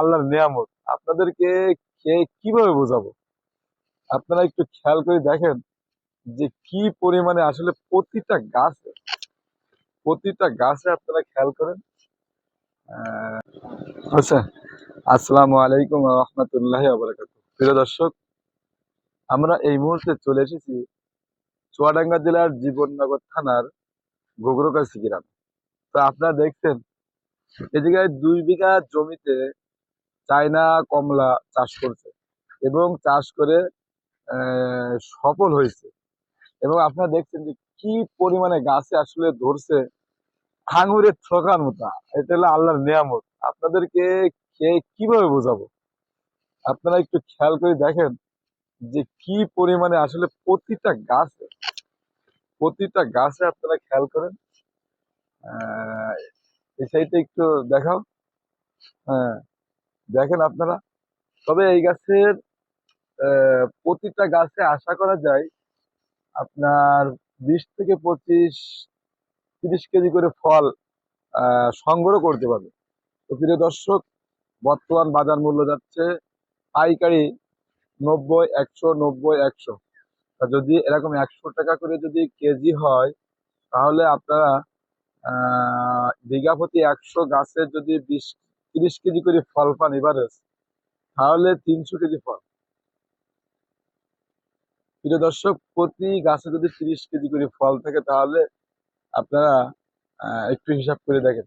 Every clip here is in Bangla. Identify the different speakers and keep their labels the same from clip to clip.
Speaker 1: আল্লাহর নিয়ামত। আপনাদেরকে কীভাবে বোঝাবো? আপনারা একটু খেয়াল করে দেখেন যে কি পরিমাণে আসলে প্রতিটা গাছে প্রতিটা গাছে আপনারা খেয়াল করেন। আচ্ছা আসসালামু আলাইকুম রহমতুল্লাহ আবরাকাত প্রিয় দর্শক, আমরা এই মুহূর্তে চলে এসেছি চুয়াডাঙ্গা জেলার জীবননগর থানার গোগরকাছি গ্রাম। তো আপনারা দেখছেন জায়গায় দুই বিঘা জমিতে চায়না কমলা চাষ করছে এবং চাষ করে সফল হয়েছে। এবং আপনারা দেখছেন যে কি পরিমাণে গাছে আসলে ধরছে আঙুরের থোকার মতো। এটা হলো আল্লাহর নিয়ামত। আপনাদেরকে কে কীভাবে বোঝাবো? আপনারা একটু খেয়াল করে দেখেন যে কি পরিমাণে আসলে প্রতিটা গাছে প্রতিটা গাছে আপনারা খেয়াল করেন। এই সাইডটা একটু দেখাও। হ্যাঁ। দেখেন আপনারা, তবে এই গাছের প্রতিটা গাছে আশা করা যায় আপনার বিশ থেকে পঁচিশ, তিরিশ কেজি করে ফল সংগ্রহ করতে পারবে। তো প্রিয় দর্শক, বর্তমান বাজার মূল্য যাচ্ছে পাইকারি নব্বই, একশো নব্বই, একশো। যদি এরকম একশো টাকা করে যদি কেজি হয়, তাহলে আপনারা বিঘা প্রতি একশো গাছের যদি বিশ তিরিশ কেজি করে ফল পান এভারেজ, তাহলে তিনশো কেজি ফল। প্রিয় দর্শক, প্রতি গাছে যদি তিরিশ কেজি করে ফল থাকে, তাহলে আপনারা একটু হিসাব করে দেখেন।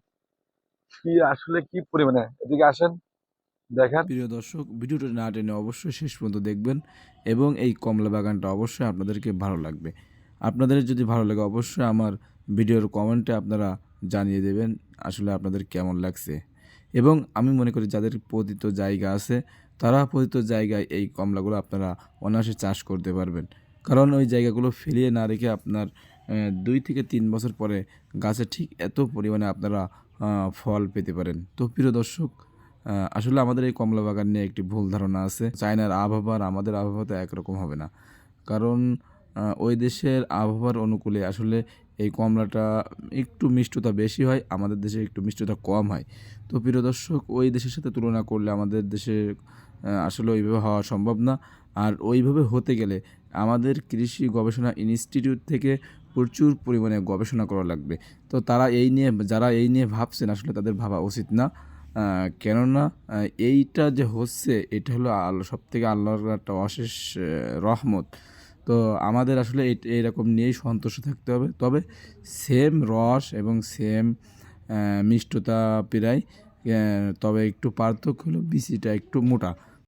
Speaker 1: কি আসলে কি পরিমাণে? এদিকে আসেন, দেখেন।
Speaker 2: প্রিয় দর্শক, ভিডিওটা না টেনে অবশ্যই শেষ পর্যন্ত দেখবেন এবং এই কমলা বাগানটা অবশ্যই আপনাদেরকে ভালো লাগবে। আপনাদের যদি ভালো লাগে, অবশ্যই আমার ভিডিওর কমেন্টে আপনারা জানিয়ে দেবেন আসলে আপনাদের কেমন লাগছে। এবং আমি মনে করি যাদের পতিত জায়গা আছে, তারা পতিত জায়গায় এই কমলাগুলো আপনারা অনায়াসে চাষ করতে পারবেন। কারণ ওই জায়গাগুলো ফেলিয়ে না রেখে আপনার দুই থেকে তিন বছর পরে গাছে ঠিক এত পরিমাণে আপনারা ফল পেতে পারেন। তো প্রিয় দর্শক আসলে আমাদের এই কমলা বাগান নিয়ে একটি ভুল ধারণা আছে। চায়নার আবহাওয়া আর আমাদের আবহাওয়া তো একরকম হবে না। কারণ ওই দেশের আবহাওয়ার অনুকূলে আসলে এই কমলাটা একটু মিষ্টতা বেশি হয়, আমাদের দেশে একটু মিষ্টতা কম হয়। তো প্রিয় দর্শক, ওই দেশের সাথে তুলনা করলে আমাদের দেশে আসলে ওইভাবে হওয়া সম্ভব না। আর ওইভাবে হতে গেলে আমাদের কৃষি গবেষণা ইনস্টিটিউট থেকে প্রচুর পরিমাণে গবেষণা করা লাগবে। তো তারা এই নিয়ে, যারা এই নিয়ে ভাবছেন, আসলে তাদের ভাবা উচিত না। কেননা এইটা যে হচ্ছে, এটা হলো আল্লাহ সব থেকে আল্লাহর একটা অশেষ রহমত। তো আমাদের আসলে এই এইরকম নিয়েই সন্তুষ্ট থাকতে হবে। তবে সেম রস এবং সেম মিষ্টতা প্রায় তবে একটু পার্থক্য হলো বিচিটা একটু মোটা।